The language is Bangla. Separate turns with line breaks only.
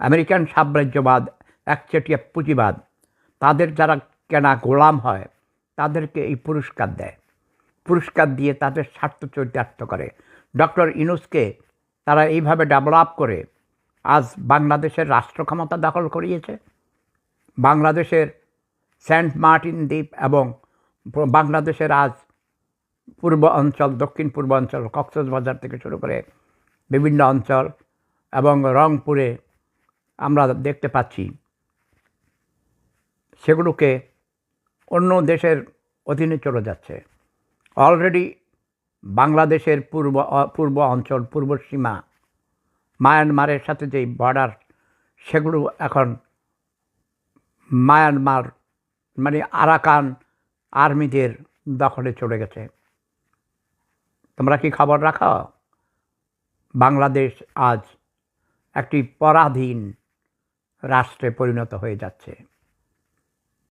আমেরিকান সাম্রাজ্যবাদ, একচেটিয়া পুঁজিবাদ। তাদের যারা কেনা গোলাম হয়, তাদেরকে এই পুরস্কার দেয়। পুরস্কার দিয়ে তাদের স্বার্থ চরিতার্থ করে। ডক্টর ইনুসকে তারা এইভাবে ডেভেলপ করে, আজ বাংলাদেশের রাষ্ট্র ক্ষমতা দখল করিয়েছে। বাংলাদেশের সেন্ট মার্টিন দ্বীপ এবং বাংলাদেশের আজ পূর্ব অঞ্চল, দক্ষিণ পূর্ব অঞ্চল, কক্সবাজার থেকে শুরু করে বিভিন্ন অঞ্চল এবং রংপুরে আমরা দেখতে পাচ্ছি। সেগুলোকে অন্য দেশের অধীনে চলে যাচ্ছে। অলরেডি বাংলাদেশের পূর্ব পূর্ব অঞ্চল, পূর্ব সীমা, মায়ানমারের সাথে যেই বর্ডার সেগুলো এখন মায়ানমার মানে আরাকান আর্মিদের দখলে চলে গেছে। তোমরা কি খবর রাখো? বাংলাদেশ আজ একটি পরাধীন রাষ্ট্রে পরিণত হয়ে যাচ্ছে।